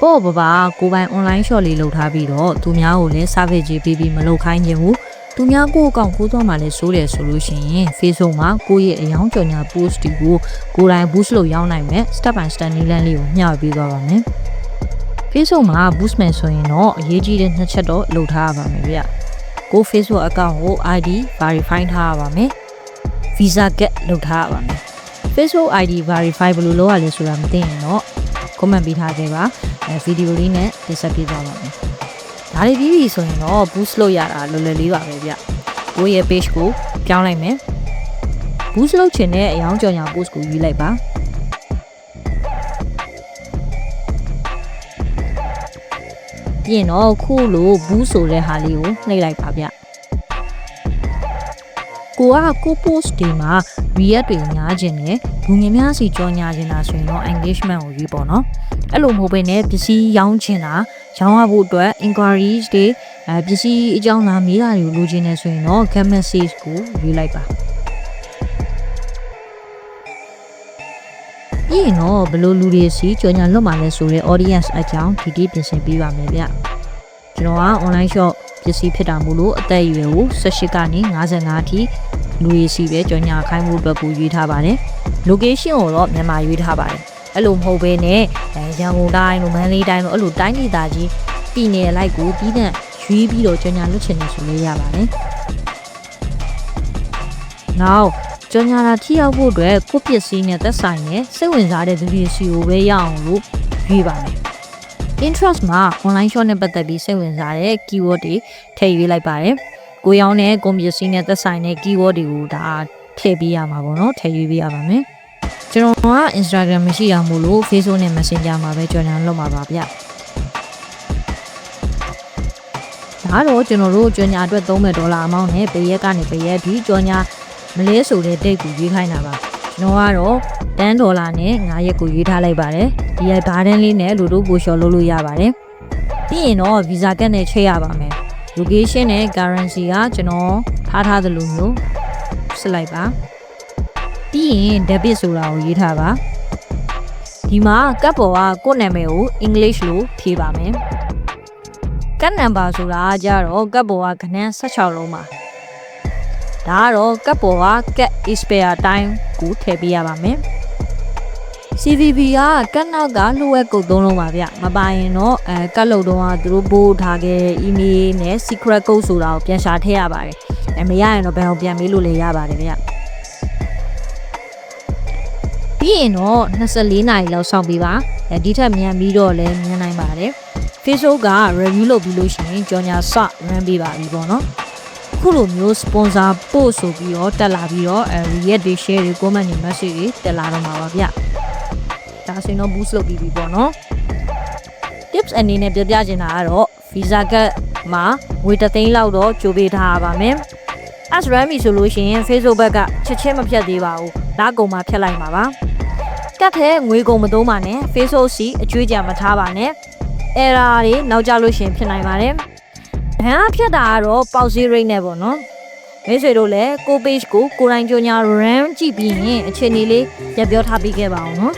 ပေါ့ပပါကိုပိုင် online shop လေးလုပ်ထားပြီးတော့သူများကိုလည်း service ကြီးပေးပြီးမလုပ်ခိုင်းခြင်းဘူးသူများကိုယ့်အကောင့်ကိုးသွားမှလည်းစိုးတယ်ဆိုလို့ရှိရင် Facebook မှာကိုယ့်ရဲ့အယောင်ကြော်ညာ post တွေကိုကိုယ်တိုင် boost လုပ်ရောင်းနိုင်မယ် step by step နည်းလမ်းလေးကိုမျှဝေပေးသွားပါမယ် Facebook မှာ boost မယ်ဆိုရင်တော့အရေးကြီးတဲ့နှစ်ချက်တော့လုပ်ထားရပါမယ်ဗျကို Facebook account ကို ID verify ထားရပါမယ် Visa get လုပ်ထားရပါမယ် Facebook ID verify ဘယ်လိုလုပ်ရလဲဆိုတာမသိရင်တော့ comment ပေးထားခဲ့ပါအဲဗီဒီယိုလေးနဲ့တင်ဆက်ပေးသွားပါမယ်ဒါတွေပြီးပြီဆိုရင်တော့ boost လုပ်ရတာလွယ်လွယ်လေးပါပဲဗျကိုယ့်ရဲ့ page ကိုပြောင်းလိုက်မယ် boost လုပ်ချင်တဲ့အယောင်ကြော်ညာ post ကိုရွေးလိုက်ပါပြီးရင်တော့ခုလို boost ဆိုတဲ့ဟာလေးကိုနှိပ်လိုက်ပါဗျကိုကကို post တွေမှာ react တွေညားခြင်းနဲ့ လူငယ်များစီကြောညာခြင်းတာဆိုရင်တော့ engagement ကိုရွေးပေါ့နော်အဲ့လိုမဟုတ်ဘဲနဲ့ပစ္စည်းရောင်းခြင်းတာရောင်းရဖို့အတွက် inquiries တွေအဲပစ္စည်းအကြောင်းလာမေးတာတွေကိုလိုချင်နေဆိုရင်တော့ get message ကိုရွေးလိုက်ပါပြီးရင်တော့ဘယ်လိုလူတွေစီကြောညာလွတ်မှာလဲဆိုတဲ့ audience အကြောင်းဒီဒီပြင်ဆင်ပေးပါမယ်ဗျကျွန်တော်က online shop ပစ္စည်းဖြစ်တာမို့လို့အသက်အရွယ်ကို18ကနေ55အထိ လူရည်စီပဲကြော်ညာခိုင်းမှုအတွက်ကိုရွေးထားပါတယ်။ location ကိုတော့မြန်မာရွေးထားပါတယ်။အဲ့လိုမဟုတ်ဘဲနဲ့အဲရန်ကုန်တိုင်းလိုမန္တလေးတိုင်းလိုအဲ့လိုတိုင်းဒေသကြီးပြည်နယ်လိုက်ကိုပြီးတဲ့ရွေးပြီးတော့ကြော်ညာလွတ်ချင်နေဆိုလို့ရပါတယ်။ Now ကြော်ညာတာထိရောက်ဖို့အတွက်ကိုယ့်ပစ္စည်းနဲ့သက်ဆိုင်တဲ့စိတ်ဝင်စားတဲ့သူတွေစီကိုပဲရအောင်လို့ရွေးပါမယ်။ interest မှာ online shop နဲ့ပတ်သက်ပြီးစိတ်ဝင်စားတဲ့ keyword တွေထည့်ရွေးလိုက်ပါတယ်။ ကိုရောင်းတဲ့ကွန်ပျူတာနဲ့သက်ဆိုင်တဲ့ keyword တွေကိုဒါထည့်ပေးရမှာပေါ့နော်ထည့်ရွေးပေးရပါမယ်။ကျွန်တော်က Instagram မရှိရမို့လို့ Facebook နဲ့ Messenger မှာပဲကြော်ညာလုပ်မှာပါဗျ။ဒါတော့ကျွန်တော်တို့ကြော်ညာအတွက်သုံးမဲ့ဒေါ်လာအမောင်းနဲ့ပရက်ကနေပရက်ဒီကြော်ညာမလဲဆိုတဲ့တိတ်ကိုရွေးခိုင်းတာပါ။ကျွန်တော်ကတော့10ဒေါ်လာနဲ့9ရက်ကိုရွေးထားလိုက်ပါတယ်ဒီရဲ့ဘာဒန်လေးနဲ့လူတို့ကိုရှော်လုပ်လို့ရပါတယ်ပြီးရင်တော့ visa ကတ်နဲ့ချိန်ရပါမယ် location နဲ့ currency ကကျွန်တော်ထားထားသလိုမျိုးစစ်လိုက်ပါပြီးရင် debit ဆိုတာကိုရေးထားပါဒီမှာကတ်ပေါ်ကကိုယ့်နာမည်ကို English လို့ဖြေပါမယ်ကတ်နံပါတ်ဆိုတာကြတော့ကတ်ပေါ်ကခဏန်း16လုံးပါဒါကတော့ကတ်ပေါ်ကကတ် expire time ကိုထည့်ပေးရပါမယ် CVV ကကတ်နောက်ကလှုပ်ဝက်ကုတ်သုံးလုံးပါဗျမပါရင်တော့အဲကတ်လုံတော့ကသူတို့ပို့ထားခဲ့တဲ့ email နဲ့ secret code ဆိုတာကိုပြန်ရှာထည့်ရပါတယ်အဲမရရင်တော့ဘယ်အောင်ပြန်မေးလို့လည်းရပါတယ်ဗျပြီးရင်တော့24နာရီလောက်စောင့်ပြီးပါအဲဒီထက်မြန်ပြီးတော့လည်းမြန်နိုင်ပါတယ် Facebook က review လုပ်ပြီးလို့ရှိရင်ကြော်ညာစ run ပေးပါပြီပေါ့နော်ခုလိုမျိုး sponsor post ဆိုပြီးတော့တက်လာပြီးတော့အဲ react တွေ share တွေ comment တွေ message တွေတက်လာတော့မှာပါဗျ ဒါဆိုရင်တော့ boost လုပ်ပြီးပြီပေါ့နော် tips အနေနဲ့ပြပြချင်တာကတော့ visa ကမှာငွေ3သိန်းလောက်တော့ကြိုပေးထားရပါမယ် as rami ဆိုလို့ရှိရင် Facebook ဘက်ကချက်ချင်းမဖြတ်သေးပါဘူးလာကုန်မှာဖြတ်လိုက်မှာပါကတ်ထဲငွေကုန်မသုံးပါနဲ့ Facebook စီအကျွေးကြံမထားပါနဲ့ error တွေနောက်ကျလို့ရှရင်ဖြစ်နိုင်ပါတယ်ဘန်အဖြတ်တာကတော့ပေါက် rate နဲ့ပေါ့နော်မိတ်ဆွေတို့လည်းကို page ကိုကိုယ်တိုင်ကြညာ run ကြည့်ပြီးရင်အခြေအနေလေးပြပြောထားပေးခဲ့ပါအောင်နော်